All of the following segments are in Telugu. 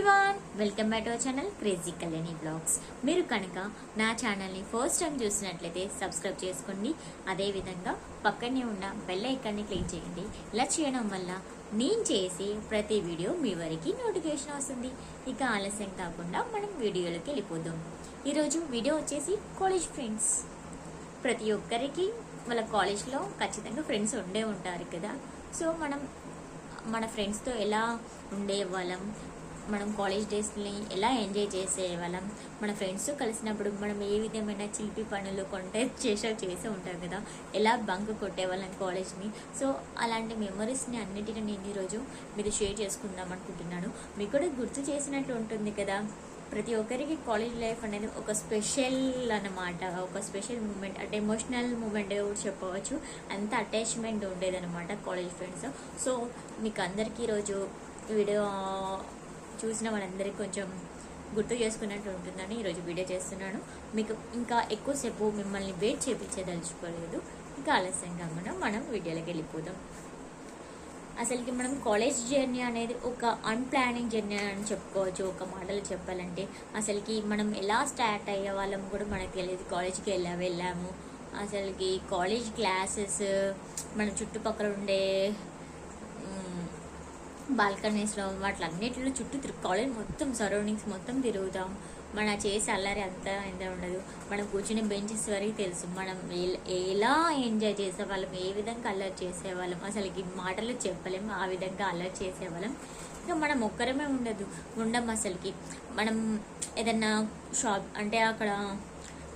Everyone welcome back to our channel crazy Kalyani blogs మీరు కనుక నా ఛానల్ని ఫస్ట్ టైం చూసినట్లయితే సబ్స్క్రైబ్ చేసుకోండి. అదేవిధంగా పక్కనే ఉన్న బెల్ ఐకాన్ని క్లిక్ చేయండి. ఇలా చేయడం వల్ల నేను చేసే ప్రతి వీడియో మీ వరకు నోటిఫికేషన్ వస్తుంది. ఇక ఆలస్యం కాకుండా మనం వీడియోలోకి వెళ్ళిపోదాం. ఈరోజు వీడియో వచ్చేసి కాలేజ్ ఫ్రెండ్స్ ప్రతి ఒక్కరికి వాళ్ళ కాలేజ్లో ఖచ్చితంగా ఫ్రెండ్స్ ఉండే ఉంటారు కదా. సో మనం మన ఫ్రెండ్స్తో ఎలా ఉండేవాళ్ళం మనం కాలేజ్ డేస్ని ఎలా ఎంజాయ్ చేసేవాళ్ళం? మన ఫ్రెండ్స్ కలిసినప్పుడు మనం ఏ విధమైన చిలిపి పనులు కొంటే చేసే చేసే ఉంటాం కదా? ఎలా బంక్ కొట్టేవాళ్ళం కాలేజ్ని సో అలాంటి మెమరీస్ని అన్నిటిని నేను ఈరోజు మీరు షేర్ చేసుకుందాం అనుకుంటున్నాను. మీకు కూడా గుర్తు చేసినట్లు ఉంటుంది కదా? ప్రతి ఒక్కరికి కాలేజ్ లైఫ్ అనేది ఒక స్పెషల్ అన్నమాట. ఒక స్పెషల్ మూమెంట్ అంటే ఎమోషనల్ మూమెంట్ కూడా చెప్పవచ్చు. అంత అటాచ్మెంట్ ఉండేదన్నమాట కాలేజ్ ఫ్రెండ్స్ సో మీకు అందరికీ ఈరోజు వీడియో చూసిన వాళ్ళందరికీ కొంచెం గుర్తు చేసుకున్నట్టు ఉంటుందని ఈరోజు వీడియో చేస్తున్నాను. మీకు ఇంకా ఎక్కువసేపు మిమ్మల్ని వెయిట్ చేపించేదలుచుకోలేదు ఇంకా ఆలస్యం కాకుండా మనం వీడియోలోకి వెళ్ళిపోదాం. అసలుకి మనం కాలేజ్ జర్నీ అనేది ఒక అన్ప్లానింగ్ జర్నీ అని చెప్పుకోవచ్చు ఒక మాటలు చెప్పాలంటే. అసలుకి మనం ఎలా స్టార్ట్ అయ్యే వాళ్ళం కూడా మనకు తెలియదు. కాలేజ్కి వెళ్ళా వెళ్ళాము? అసలుకి కాలేజ్ క్లాసెస్ మన చుట్టుపక్కల ఉండే బాల్కనీస్లో వాటిలన్నిటిలో చుట్టూ తిరుగు మొత్తం సరౌండింగ్స్ మొత్తం తిరుగుతాం. మన చేసే అల్లరి అంతా ఎంత ఉండదు. మనం కూర్చునే బెంచెస్ వరకు తెలుసు. మనం ఎలా ఎంజాయ్ చేసేవాళ్ళం ఏ విధంగా అల్లరి చేసేవాళ్ళం అసలు ఈ మాటలు చెప్పలేము ఆ విధంగా అల్లరి చేసేవాళ్ళం. ఇంకా మనం ఒక్కరమే ఉండదు. ఉండం అసలుకి. మనం ఏదన్నా షాప్ అంటే అక్కడ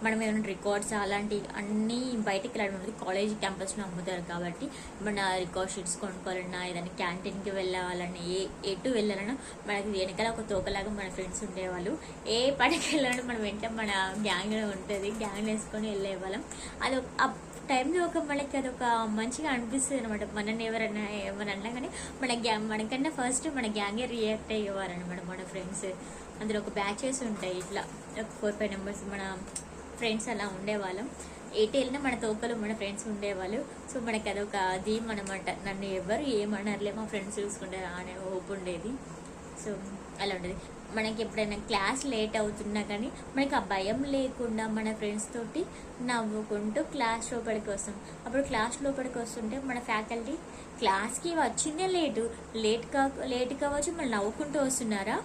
మనం ఏమైనా రికార్డ్స్ అలాంటి అన్నీ బయటకి వెళ్ళడం కాలేజ్ క్యాంపస్లో అమ్ముతారు కాబట్టి మన రికార్డ్ షీట్స్ కొనుక్కోవాలన్నా ఏదైనా క్యాంటీన్కి వెళ్ళాలన్నా ఏ ఎటు వెళ్ళాలన్నా మనకి వెనకాల ఒక తోకలాగా మన ఫ్రెండ్స్ ఉండేవాళ్ళు. ఏ పనికి వెళ్ళాలన్నా మనం వెంట మన గ్యాంగ్ ఉంటుంది. గ్యాంగ్ వేసుకొని వెళ్ళేవాళ్ళం అది ఒక- ఆ టైంలో ఒక మనకి అదొక మంచిగా అనిపిస్తుంది అనమాట మనని ఎవరైనా ఏమైనా అన్నా కానీ మన గ్యాంగ్ మనకన్నా ఫస్ట్ మన గ్యాంగే రియాక్ట్ అయ్యేవారు అనమాట మన ఫ్రెండ్స్ అందులో ఒక బ్యాచెస్ ఉంటాయి. ఇట్లా ఫోర్ ఫైవ్ నెంబర్స్ మన ఫ్రెండ్స్ అలా ఉండేవాళ్ళం. ఎటు వెళ్ళినా మన తోకలు మన ఫ్రెండ్స్ ఉండేవాళ్ళు. సో మనకి అదొక ధీమ్ అనమాట నన్ను ఎవరు ఏమనర్లే మా ఫ్రెండ్స్ చూసుకుంటారు అనే హోప్ ఉండేది. సో అలా ఉండేది. మనకి ఎప్పుడైనా క్లాస్ లేట్ అవుతున్నా కానీ మనకి ఆ భయం లేకుండా మన ఫ్రెండ్స్ తోటి నవ్వుకుంటూ క్లాస్ లోపలికి వస్తాం. అప్పుడు క్లాస్ లోపలికి వస్తుంటే మన ఫ్యాకల్టీ క్లాస్కి వచ్చిందే లేటు లేట్ కా లేట్ కావచ్చు మళ్ళీ నవ్వుకుంటూ వస్తున్నారా?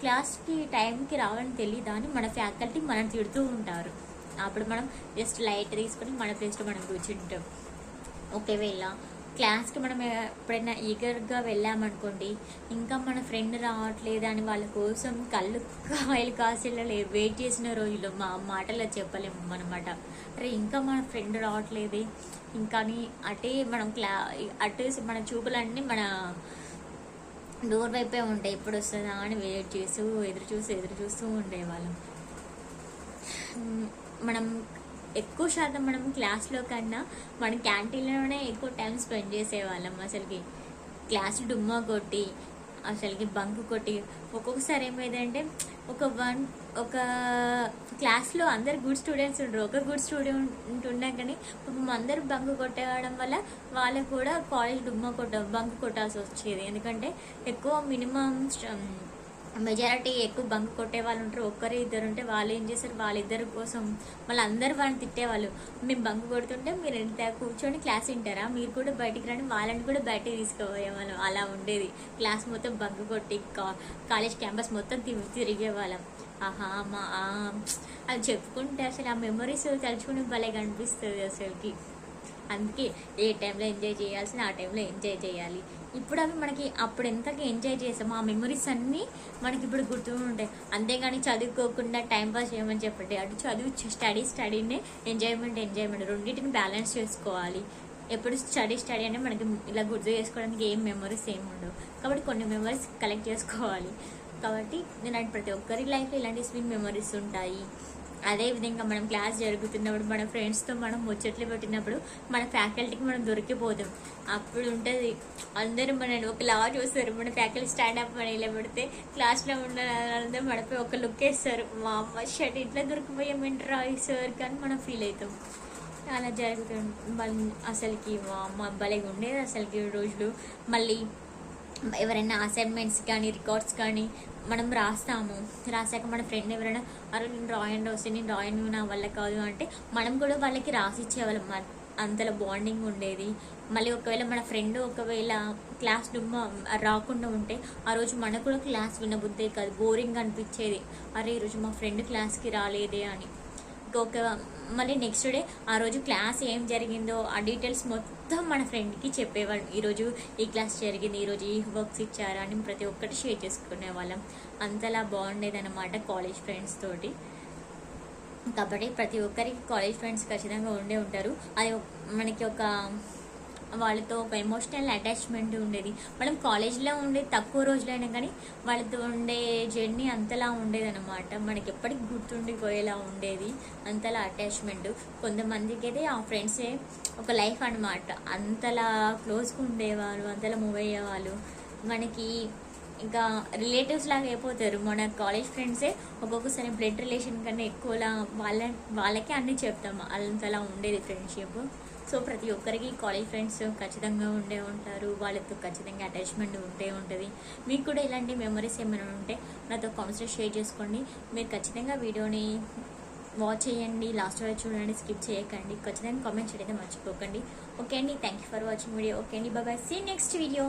క్లాస్కి టైంకి రావని తెలియదా అని మన ఫ్యాకల్టీ మనం తిడుతూ ఉంటారు. అప్పుడు మనం జస్ట్ లైట్ తీసుకొని మన ప్లేస్లో మనం కూర్చుంటాం. ఒకవేళ క్లాస్కి మనం ఎప్పుడైనా ఈగర్గా వెళ్ళామనుకోండి ఇంకా మన ఫ్రెండ్ రావట్లేదు అని వాళ్ళ కోసం కళ్ళు కాయలు కాసేలా వెయిట్ చేసిన రోజులు మా మాటలో చెప్పలేము అనమాట అరే ఇంకా మన ఫ్రెండ్ రావట్లేదే. ఇంకా అటే మనం క్లా అటే మన చూపులన్నీ మన డోర్ వైపే ఉంటాయి ఎప్పుడు వస్తుందా అని వెయిట్ చేస్తూ ఎదురు చూస్తూ ఎదురు చూస్తూ ఉండేవాళ్ళం. మనం ఎక్కువ శాతం మనం క్లాస్లో కన్నా మన క్యాంటీన్లోనే ఎక్కువ టైం స్పెండ్ చేసేవాళ్ళం. అసలుకి క్లాస్ డుమ్మా కొట్టి అసలుకి బంక్ కొట్టి ఒక్కొక్కసారి ఏమైందంటే ఒక వన్ ఒక క్లాస్లో అందరు గుడ్ స్టూడెంట్స్ ఉండరు. ఒక గుడ్ స్టూడెంట్ ఉన్నా కానీ పాపం అందరు బంక్ కొట్టేయడం వల్ల వాళ్ళకు కూడా కాలేజ్ డుమ్మా కొట్ట బంక్ కొట్టాల్సి వచ్చేది. ఎందుకంటే ఎక్కువ మినిమం మెజారిటీ ఎక్కువ బంక్ కొట్టే వాళ్ళు ఉంటారు ఒక్కరు ఇద్దరు ఉంటే వాళ్ళు ఏం చేస్తారు? వాళ్ళిద్దరి కోసం మళ్ళీ అందరు వాళ్ళని తిట్టేవాళ్ళు. మేము బంక్ కొడుతుంటే మీరు ఎంత కూర్చొని క్లాస్ వింటారా? మీరు కూడా బయటికి రండి వాళ్ళని కూడా బయటికి తీసుకుపోయేవాళ్ళం. అలా ఉండేది. క్లాస్ మొత్తం బంక్ కొట్టి కాలేజ్ క్యాంపస్ మొత్తం తి- తిరిగేవాళ్ళం. ఆహా మా ఆ, అది చెప్పుకుంటే అసలు ఆ మెమరీస్ తలుచుకుని భలే కనిపిస్తుంది అసలుకి. అందుకే ఏ టైంలో ఎంజాయ్ చేయాల్సిన ఆ టైంలో ఎంజాయ్ చేయాలి. ఇప్పుడు అవి మనకి అప్పుడు ఎంతగా ఎంజాయ్ చేసామో ఆ మెమరీస్ అన్నీ మనకి ఇప్పుడు గుర్తు ఉంటాయి. అంతేగాని చదువుకోకుండా టైం పాస్ చేయమని చెప్పండి. అటు చదువు స్టడీ స్టడీనే ఎంజాయ్మెంట్ ఎంజాయ్మెంట్ రెండింటిని బ్యాలెన్స్ చేసుకోవాలి. ఎప్పుడు స్టడీ స్టడీ అంటే మనకి ఇలా గుర్తు చేసుకోవడానికి ఏం మెమరీస్ ఏమి ఉండవు. కాబట్టి కొన్ని మెమరీస్ కలెక్ట్ చేసుకోవాలి. కాబట్టి ఇలాంటి ప్రతి ఒక్కరి లైఫ్లో ఇలాంటి స్వీట్ మెమరీస్ ఉంటాయి. అదే విధంగా మనం క్లాస్ జరుగుతున్నప్పుడు మన ఫ్రెండ్స్తో మనం ముచ్చట్లు పెట్టినప్పుడు మన ఫ్యాకల్టీకి మనం దొరికిపోతాం. అప్పుడు ఉంటుంది అందరూ మనని ఒకలా చూస్తారు. మన ఫ్యాకల్టీ స్టాండ్ అప్ అని నిలబెడితే క్లాస్లో ఉన్న అందరూ మనపై ఒక లుక్ వేస్తారు. మా అమ్మ షర్ట్ ఇట్లా దొరికిపోయామంటారా ఈ సార్ కానీ మనం ఫీల్ అవుతాం. అలా జరుగుతుంది. అసలుకి మా అమ్మ భలేగా ఉండేది అసలుకి రోజులు. మళ్ళీ ఎవరైనా అసైన్మెంట్స్ కానీ రికార్డ్స్ కానీ మనం రాస్తాము. రాసాక మన ఫ్రెండ్ ఎవరైనా అరే నేను రాయండి వస్తే నేను రాయను నా వల్ల కాదు అంటే మనం కూడా వాళ్ళకి రాసిచ్చేవాళ్ళం. అంతలో బాండింగ్ ఉండేది. మళ్ళీ ఒకవేళ మన ఫ్రెండ్ ఒకవేళ క్లాస్ రాకుండా ఉంటే ఆ రోజు మనకు కూడా క్లాస్ వినబుద్దే కాదు. బోరింగ్ అనిపించేది. అరే ఈరోజు మా ఫ్రెండ్ క్లాస్కి రాలేదే అని. ఇంకొక మళ్ళీ నెక్స్ట్ డే ఆ రోజు క్లాస్ ఏం జరిగిందో ఆ డీటెయిల్స్ మొత్తం మన ఫ్రెండ్కి చెప్పేవాళ్ళం. ఈరోజు ఈ క్లాస్ జరిగింది ఈరోజు ఈ వర్క్స్ ఇచ్చారా అని ప్రతి ఒక్కటి షేర్ చేసుకునే వాళ్ళం. అంతలా బాగుండేది అనమాట కాలేజ్ ఫ్రెండ్స్ తోటి. కాబట్టి ప్రతి ఒక్కరికి కాలేజ్ ఫ్రెండ్స్ ఖచ్చితంగా ఉండే ఉంటారు. అది ఒక- మనకి ఒక వాళ్ళతో ఒక ఎమోషనల్ అటాచ్మెంట్ ఉండేది. మనం కాలేజ్లో ఉండే తక్కువ రోజులైనా కానీ వాళ్ళతో ఉండే జర్నీ అంతలా ఉండేది అనమాట మనకి ఎప్పటికి గుర్తుండిపోయేలా ఉండేది. అంతలా అటాచ్మెంట్ కొంతమందికి అయితే ఆ ఫ్రెండ్సే ఒక లైఫ్ అనమాట అంతలా క్లోజ్గా ఉండేవారు అంతలా మూవ్ అయ్యేవాళ్ళు. మనకి ఇంకా రిలేటివ్స్ లాగా అయిపోతారు. మన కాలేజ్ ఫ్రెండ్సే ఒక్కొక్కసారి బ్లడ్ రిలేషన్ కన్నా ఎక్కువలా వాళ్ళ వాళ్ళకే అన్నీ చెప్తాము. అంతలా ఉండేది ఫ్రెండ్షిప్ సో ప్రతి ఒక్కరికి కాలేజ్ ఫ్రెండ్స్ ఖచ్చితంగా ఉండే ఉంటారు వాళ్ళతో ఖచ్చితంగా అటాచ్మెంట్ ఉంటే ఉంటుంది. మీకు కూడా ఇలాంటి మెమరీస్ ఏమైనా ఉంటే నాతో కామెంట్స్లో షేర్ చేసుకోండి. మీరు ఖచ్చితంగా వీడియోని వాచ్ చేయండి లాస్ట్ వరకు చూడండి స్కిప్ చేయకండి. ఖచ్చితంగా కామెంట్ చేయడం మర్చిపోకండి. ఓకే అండి thank you for watching video okay అండి బాబాయ్ సీ నెక్స్ట్ వీడియో